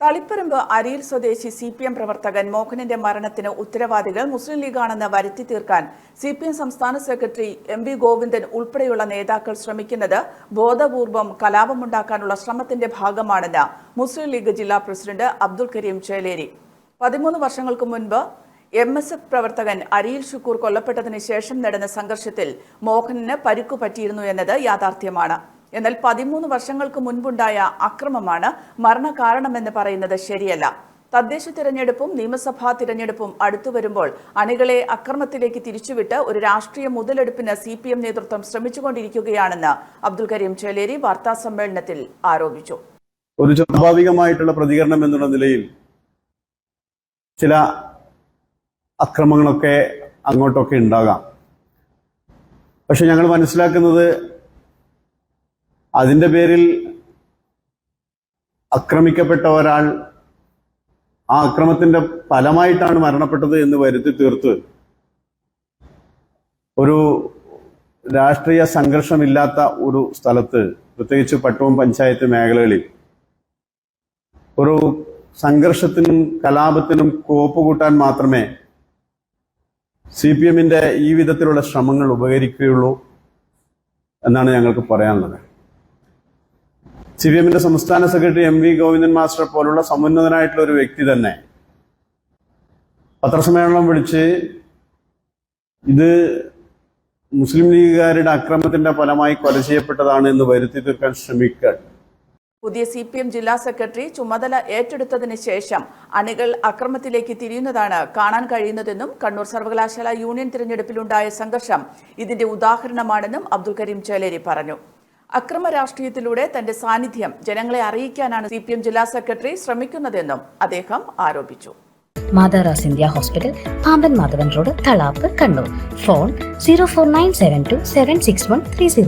തളിപ്പറമ്പ് അരിയിൽ സ്വദേശി C P M പ്രവർത്തകൻ മോഹനന്റെ മരണത്തിന് ഉത്തരവാദികൾ മുസ്ലിം ലീഗാണെന്ന് വരുത്തി തീർക്കാൻ സി പി എം സംസ്ഥാന സെക്രട്ടറി എം വി ഗോവിന്ദൻ ഉൾപ്പെടെയുള്ള നേതാക്കൾ ശ്രമിക്കുന്നത് ബോധപൂർവം കലാപമുണ്ടാക്കാനുള്ള ശ്രമത്തിന്റെ ഭാഗമാണെന്ന് മുസ്ലിം ലീഗ് ജില്ലാ പ്രസിഡന്റ് അബ്ദുൽ കരീം ചേലേരി. പതിമൂന്ന് വർഷങ്ങൾക്ക് മുൻപ് എം എസ് എഫ് പ്രവർത്തകൻ അരിയിൽ ഷുക്കൂർ കൊല്ലപ്പെട്ടതിന് ശേഷം നടന്ന സംഘർഷത്തിൽ മോഹനന് പരിക്കു പറ്റിയിരുന്നു എന്നത് യാഥാർത്ഥ്യമാണ്. എന്നാൽ പതിമൂന്ന് വർഷങ്ങൾക്ക് മുൻപുണ്ടായ അക്രമമാണ് മരണകാരണമെന്ന് പറയുന്നത് ശരിയല്ല. തദ്ദേശ തിരഞ്ഞെടുപ്പും നിയമസഭാ തിരഞ്ഞെടുപ്പും അടുത്തു വരുമ്പോൾ അണികളെ അക്രമത്തിലേക്ക് തിരിച്ചുവിട്ട് ഒരു രാഷ്ട്രീയ മുതലെടുപ്പിന് സി പി എം നേതൃത്വം ശ്രമിച്ചുകൊണ്ടിരിക്കുകയാണെന്ന് അബ്ദുൽ കരീം ചേലേരി വാർത്താ സമ്മേളനത്തിൽ ആരോപിച്ചു. ഒരു സ്വാഭാവികമായിട്ടുള്ള പ്രതികരണം എന്നുള്ള നിലയിൽ ചില അക്രമങ്ങളൊക്കെ അങ്ങോട്ടൊക്കെ ഉണ്ടാകാം. പക്ഷെ ഞങ്ങൾ മനസ്സിലാക്കുന്നത് അതിന്റെ പേരിൽ ആക്രമിക്കപ്പെട്ട ഒരാൾ ആ അക്രമത്തിന്റെ ഫലമായിട്ടാണ് മരണപ്പെട്ടത് എന്ന് വരുത്തി തീർത്ത് ഒരു രാഷ്ട്രീയ സംഘർഷമില്ലാത്ത ഒരു സ്ഥലത്ത് പ്രത്യേകിച്ച് പട്ടവും പഞ്ചായത്ത് മേഖലകളിൽ. ഒരു സംഘർഷത്തിനും കലാപത്തിനും കോപ്പ് കൂട്ടാൻ മാത്രമേ സി പി എമ്മിന്റെ ഈ വിധത്തിലുള്ള ശ്രമങ്ങൾ ഉപകരിക്കുകയുള്ളൂ എന്നാണ് ഞങ്ങൾക്ക് പറയാനുള്ളത്. സി പി എമ്മിന്റെ സംസ്ഥാന secretary M V Govindan master പോലുള്ള സമുന്നതനായിട്ടുള്ള ഒരു വ്യക്തി തന്നെ. പത്രസമ്മേളനം വിളിച്ച് ഇത് മുസ്ലിം ലീഗുകാരുടെ അക്രമത്തിന്റെ ഫലമായി കൊല ചെയ്യപ്പെട്ടതാണ് എന്ന് വരുത്തി തീർക്കാൻ ശ്രമിക്കുക. പുതിയ സി പി എം ജില്ലാ സെക്രട്ടറി ചുമതല ഏറ്റെടുത്തതിന് ശേഷം അണികൾ അക്രമത്തിലേക്ക് തിരിയുന്നതാണ് കാണാൻ കഴിയുന്നതെന്നും കണ്ണൂർ സർവകലാശാല യൂണിയൻ തിരഞ്ഞെടുപ്പിലുണ്ടായ സംഘർഷം ഇതിന്റെ ഉദാഹരണമാണെന്നും അബ്ദുൽ കരീം ചേലേരി പറഞ്ഞു. അക്രമ രാഷ്ട്രീയത്തിലൂടെ തന്റെ സാന്നിധ്യം ജനങ്ങളെ അറിയിക്കാനാണ് സി പി എം ജില്ലാ സെക്രട്ടറി ശ്രമിക്കുന്നതെന്നും അദ്ദേഹം ആരോപിച്ചു. മാതാറാസ് India hospital Pamban Madhavan road Thalap Kannur. Phone zero four nine seven two seven six one three zero